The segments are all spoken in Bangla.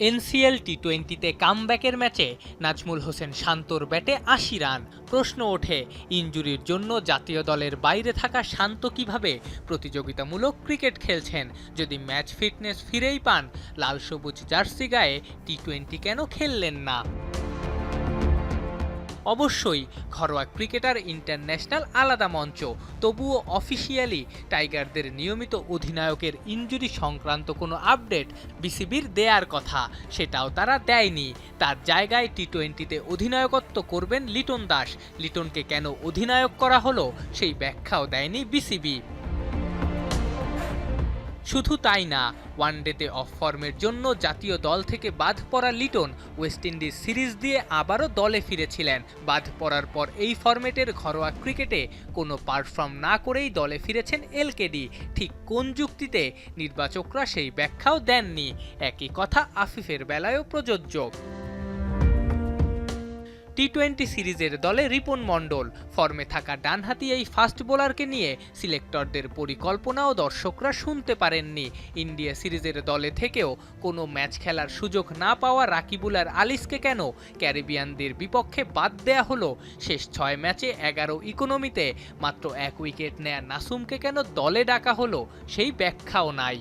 এনসিএল টি টোয়েন্টিতে কামব্যাকের ম্যাচে নাজমুল হোসেন শান্তর ব্যাটে আশি রান। প্রশ্ন ওঠে, ইঞ্জুরির জন্য জাতীয় দলের বাইরে থাকা শান্ত কীভাবে প্রতিযোগিতামূলক ক্রিকেট খেলছেন? যদি ম্যাচ ফিটনেস ফিরেই পান, লাল সবুজ জার্সি গায়ে টি টোয়েন্টি কেন খেললেন না? অবশ্যই, ঘরোয়া ক্রিকেটার ইন্টারন্যাশনাল আলাদা মঞ্চ, তবুও অফিসিয়ালি টাইগারদের নিয়মিত অধিনায়কের ইনজুরি সংক্রান্ত কোনো আপডেট বিসিবির দেয়ার কথা, সেটাও তারা দেয়নি। তার জায়গায় টি টোয়েন্টিতে অধিনায়কত্ব করবেন লিটন দাস। লিটনকে কেন অধিনায়ক করা হলো, সেই ব্যাখ্যাও দেয়নি বিসিবি। শুধু তাই না ওয়ানডেতে অফ ফর্মের জন্য জাতীয় দল থেকে বাদ পড়া লিটন ওয়েস্ট ইন্ডিজ সিরিজ দিয়ে আবারও দলে ফিরেছিলেন। বাদ পড়ার পর এই ফরম্যাটের ঘরোয়া ক্রিকেটে কোনো পারফর্ম না করেই দলে ফিরেছেন এলকেডি। ঠিক কোন যুক্তিতে নির্বাচকরা সেই ব্যাখ্যাও দেননি। একই কথা আফিফের বেলায়ও প্রযোজ্য। টি টোয়েন্টি সিরিজের দলে রিপন মণ্ডল। ফর্মে থাকা ডানহাতি এই ফাস্ট বোলারকে নিয়ে সিলেক্টরদের পরিকল্পনাও দর্শকরা শুনতে পারেননি। ইন্ডিয়া সিরিজের দলে থেকেও কোনো ম্যাচ খেলার সুযোগ না পাওয়া রাকিবুলার আলিসকে কেন ক্যারিবিয়ানদের বিপক্ষে বাদ দেয়া হলো? শেষ ছয় ম্যাচে এগারো ইকোনমিতে মাত্র এক উইকেট নেয়া নাসুমকে কেন দলে ডাকা হলো? সেই ব্যাখ্যাও নাই।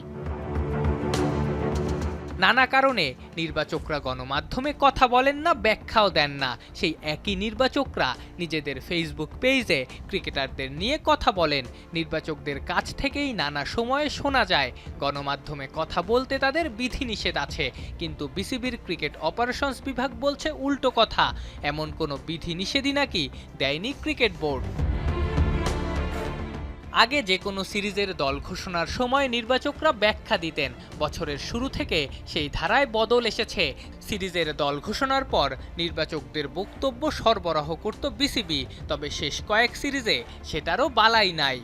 নানা কারণে নির্বাচকরা গণমাধ্যমে কথা বলেন না, ব্যাখ্যাও দেন না। সেই একই নির্বাচকরা নিজেদের ফেসবুক পেজে ক্রিকেটারদের নিয়ে কথা বলেন। নির্বাচকদের কাছ থেকেই নানা সময়ে শোনা যায়। গণমাধ্যমে কথা বলতে তাদের বিধিনিষেধ আছে। কিন্তু বিসিবির ক্রিকেট অপারেশনস বিভাগ বলছে উল্টো কথা। এমন কোনো বিধিনিষেধই নাকি দেয়নি ক্রিকেট বোর্ড। আগে যে কোনো সিরিজের দল ঘোষণার সময় নির্বাচকরা ব্যাখ্যা দিতেন। বছরের শুরু থেকে সেই ধারায় বদল এসেছে। সিরিজের দল ঘোষণার পর নির্বাচকদের বক্তব্য সরবরাহ করত বিসিবি, তবে শেষ কয়েক সিরিজে সেটারও বালাই নাই।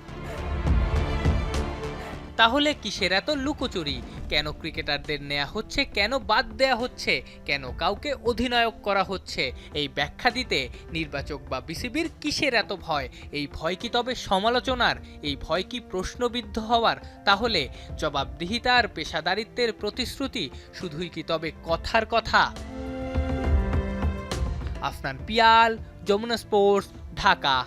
তাহলে কিসের এত লুকোচুরি? কেন ক্রিকেটারদের নেওয়া হচ্ছে? কেন বাদ দেয়া হচ্ছে? কেন কাউকে অধিনায়ক করা হচ্ছে? এই ব্যাখ্যা দিতে নির্বাচক বা বিসিবির কিসের এত ভয়? এই ভয় কি তবে সমালোচনার? এই ভয় কি প্রশ্নবিদ্ধ হওয়ার? তাহলে জবাবদিহিতা আর পেশাদারিত্বের প্রতিশ্রুতি শুধুই কি তবে কথার কথা? আফনান পিয়াল, যমুনা স্পোর্টস, ঢাকা।